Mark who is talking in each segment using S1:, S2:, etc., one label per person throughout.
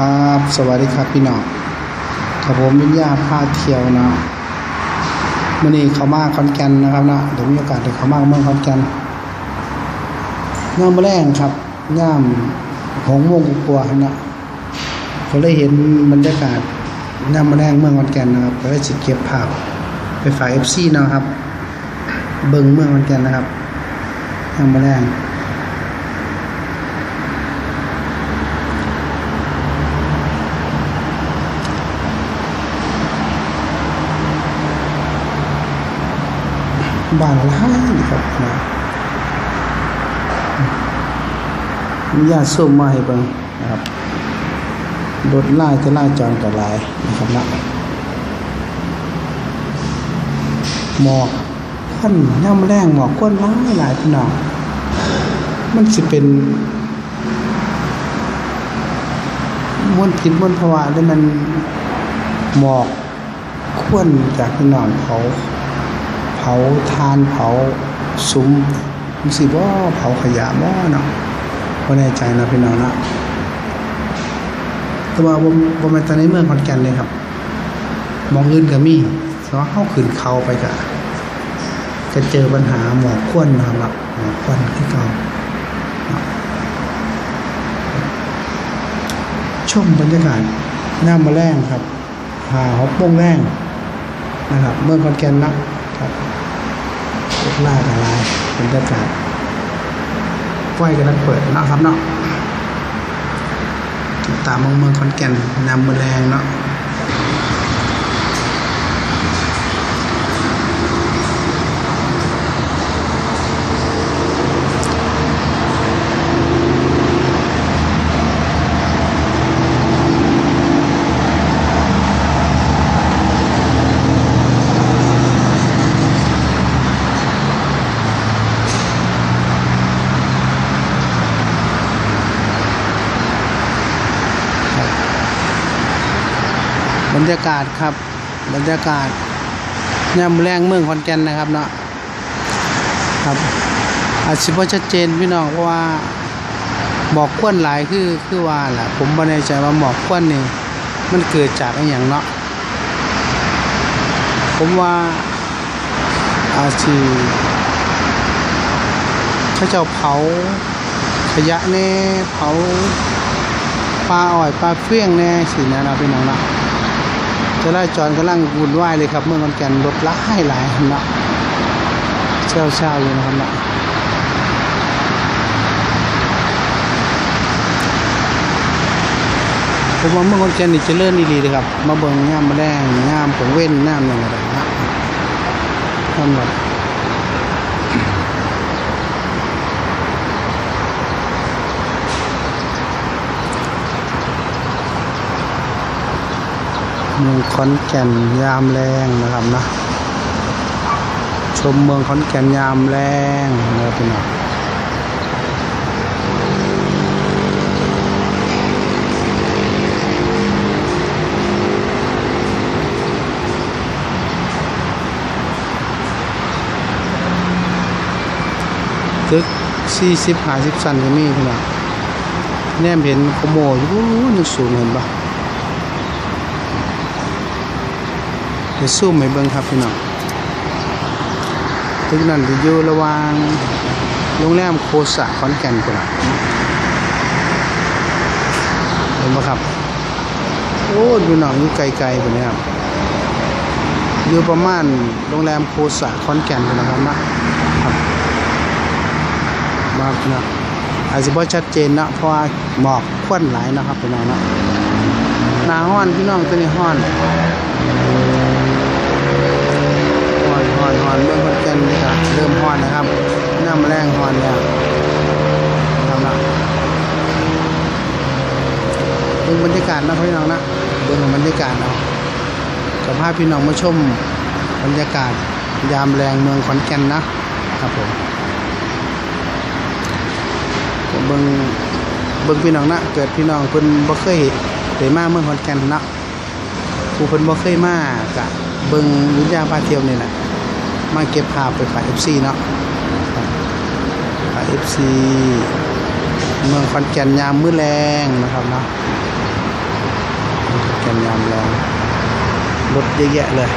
S1: ครับ สวัสดีครับพี่น้องกับผมวิญญาพาเที่ยวนะมื่อนี้เขามาคอนแกนนะครับนะเดี๋ยวมีโอกาสเดี๋ยวเขามาเมืองคอนแกนย่ามแรงครับย่ามหงโมงกลัวนะเขาเลยเห็นบรรยากาศย่ามแรงเมืองคอนแกนนะครับก็เลยสิเก็บภาพไปฝ่ากเอฟซีนะครับ เบิ่งเมืองคอนแกนนะครับย่ามแรง บานล้านครับนะญาติส่งมาให้เบิ่งนะครับรถไล่จะไล่จอนกับลายนะครับนะหมอกขั้นย่ำแรงหมอกก้นร้ายหลายพี่น้องมันสิเป็นมวนพิษมวนภาวะด้มันหมอกควนจากพี่น้องเขาาทานเผาซุ้มมันสิบ่เผาขยะบ่เนาะบ่แน่ใจนะพี่น้องนะแต่ว่าบ่บ่แม่นตอนในเมืองขอนแก่นเลยครับมองอื่นก็มีเพราะเฮาขึ้นเขาไปก็จะเจอปัญหาหมอกควันนะครับหมอกควันคือเก่าชมบรรยากาศยามมื้อแรงครับหา6โมงแรงนะครับ เมืองขอนแก่นนะ ครับรถลากอะไรบรรยากาศไฟกำลังเปิดนะครับเนาะติดตามเมืองเมืองขอนแก่นนำมือแรงเนาะ บรรยากาศครับ บรรยากาศยามแรงเมืองขอนแก่นนะครับเนาะครับอาจสิบ่ชัดเจนพี่น้องเพราะว่าหมอกควันหลายคือคือว่าแหละผมบ่แน่ใจว่าหมอกควันนี่มันเกิดจากอะไรอย่างเนาะผมว่าอาจสิเขาเจ้าเผาขยะแน่เผาปลาอ้อยปลาเฟี้ยงแน่สินะเราะพี่น้องเนาะ จราจรกำลังวุ่นวายเลยครับ เมื่อมันแก่นรถละให้หลายนะเช้าเช้าอยู่นะครับนะผมว่าเมื่อคนแก่นนี่จะเลื่อนดีๆเลยครับ มาเบิ่งงามมาแดงงามของเว้นงามอย่างไรนะทำแบบ มืองขอนแก่นยามแรงนะครับนะชมเมืองขอนแก่นยามแรงนะพี่น้องตึกสี่สิบห้าสิบสันก็มีพี่น้องแนมเห็นขโมยอยู่ยังสูงเห็นปะ เดี๋ยวซูมให้เบิ่งครับพี่น้องตึกนั้นจะอยู่ระหว่างโรงแรมโคสะขอนแก่นกันนะเห็นไหมครับ โอ้อยู่หนองอยู่ไกลๆไปเนี่ยครับอยู่ประมาณโรงแรมโคสะขอนแก่นกันนะครับนะครับมาพี่น้อาจจะบ่ชัดเจนนะเพราะว่าหมอกควันหลายนะครับพี่น้องนะหนาห้อนพี่น้องตัวนี้ห้อน ฮ อนฮอนเบื้องคนแก่นนี่ครับเริ่มฮอนนะครับน้ำแรงฮอนแล้วนะครับนะเบื้องบรรยากาศนะพี่น้องนะเบื้องบรรยากาศเนาะจะพาพพี่น้องมาชมบรรยากาศยามแรงเมืองขอนแก่นนะครับผมเบื้งเบื้งพี่น้องนะเกิดพี่น้องเพิ่นบ่เคยได้มาเมืองขอนแก่นนะผู้เพิ่นบ่เคยมากะเบิ่งวิทยาพาเที่ยวนี่แหละ มาเก็บภาพไปฝาก FC เนาะฝาก FC เมืองขอนแก่นยามมื้อแรงนะครับเนาะนยามแรงรถเยอะแยะเลย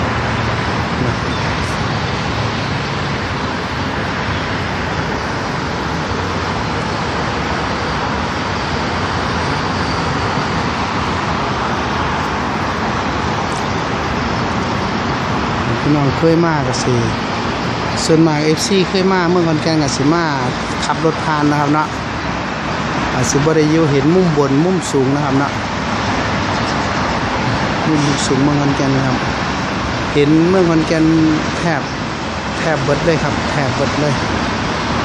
S1: พี่น้องเคยมากก็สิส่วนมากเอฟซีเคยมาเมื่อวันแกนกับสิมาขับรถผ่านนะครับเนาะอาจสิบ่ได้ยูเห็นมุมบนมุมสูงนะครับเนาะมุมสูงเมืองขอนแก่นนะครับ เห็นเมืองขอนแก่นแทบแทบเบิดเลยครับ แทบเบิดเลย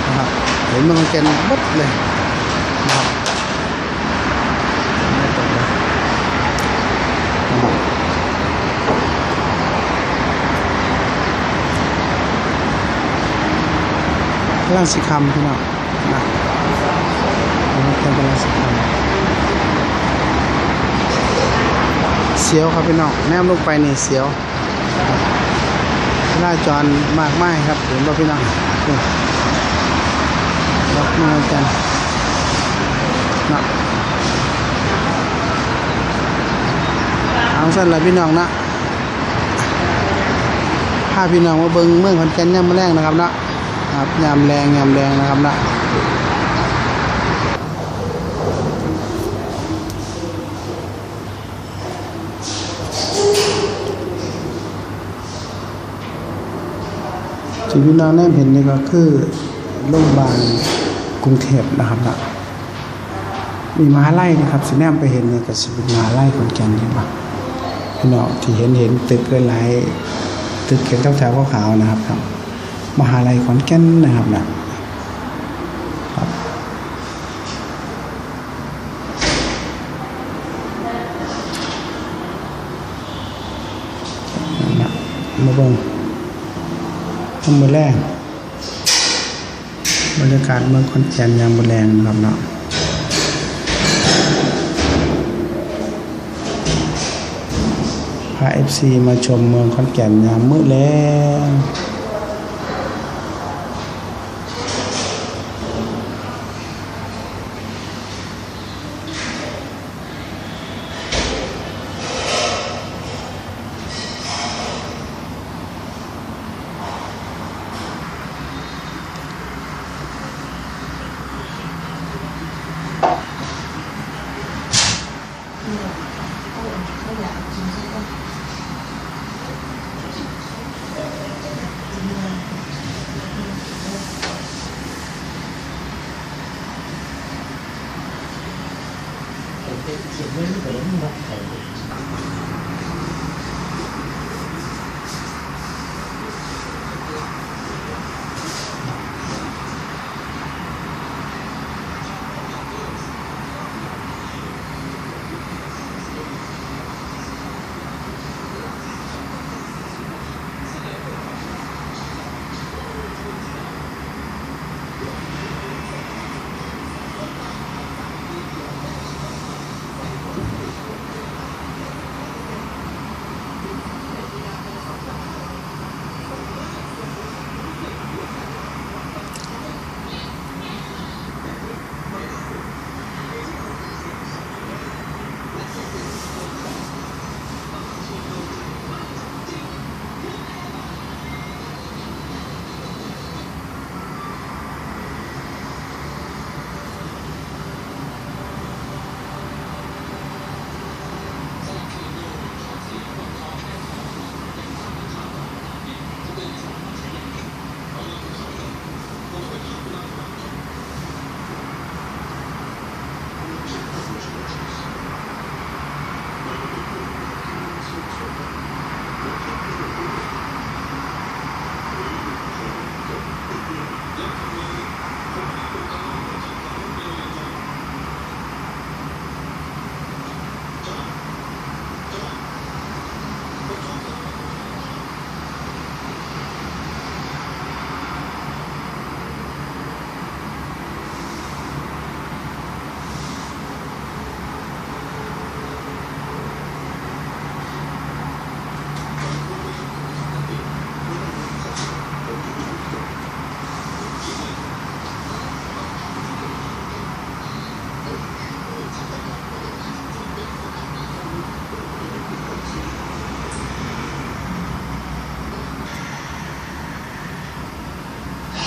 S1: นะครับเห็นเมืองขอนแก่นเบิดเลยนะครับไม่ตกเลยนะครับกำ ลังสิคำพี่น้องนะเมืองขอนแก่นกำลังสิคำเสียวครับพี่น้องแนมลงไปนี่เสียวหน้าจรมากไม้ครับเห็นป่พี่น้องรับมือกันนาะเอาสั้นละพี่น้องนะพาพี่น้องมาเบิ่งเมืองขอนแก่นยามมื้อแรงนะครับนะ ครับยามแรงยามแรงนะครับนะที่พี่น้องได้เห็นนี่ก็คือโรงพยาบาลกรุงเทพนะครับนะมีมหาไล่นะครับสิแนมไปเห็นเนี่ยก็สิเป็นมหาไล่ขอนแก่นใช่ปะพี่น้องที่เห็นเห็นตึกหลายๆตึกเขียนแถวๆขาวๆนะครับครับ มหาลัยขอนแก่นนะครับนะครับ มาเบิ่งทำมือแรกบรรยากาศเมืองขอนแก่นยามมือแรงนะครับเนาะพาเอฟซีมาชมเมืองขอนแก่นยามมืดแรง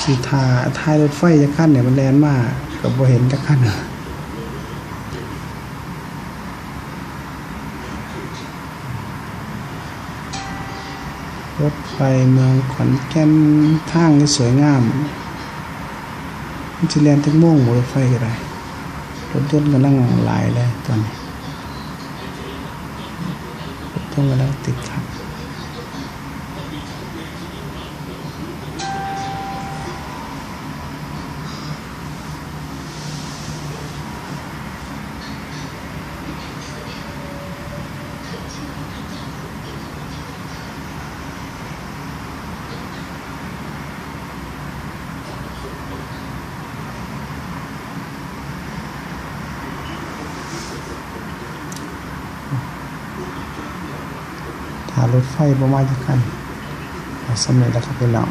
S1: สีทาท้ายรถไฟจะขั้นเนี่ยมันแลนมากกับบ่เห็นจะขั้นรถไฟเมืองขอนแก่นทามีสวยงามมันจะแลนทั้งโม่งรถไฟก็ได้รถยนต์กำลังหลายเลยตอนนี้รถยนต์กำลังติดขัด หารถไฟประมาณจะกันสำเร็จแล้วครับพี่น้อง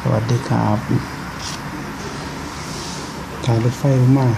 S1: สวัสดีครับถ้ารถไฟมา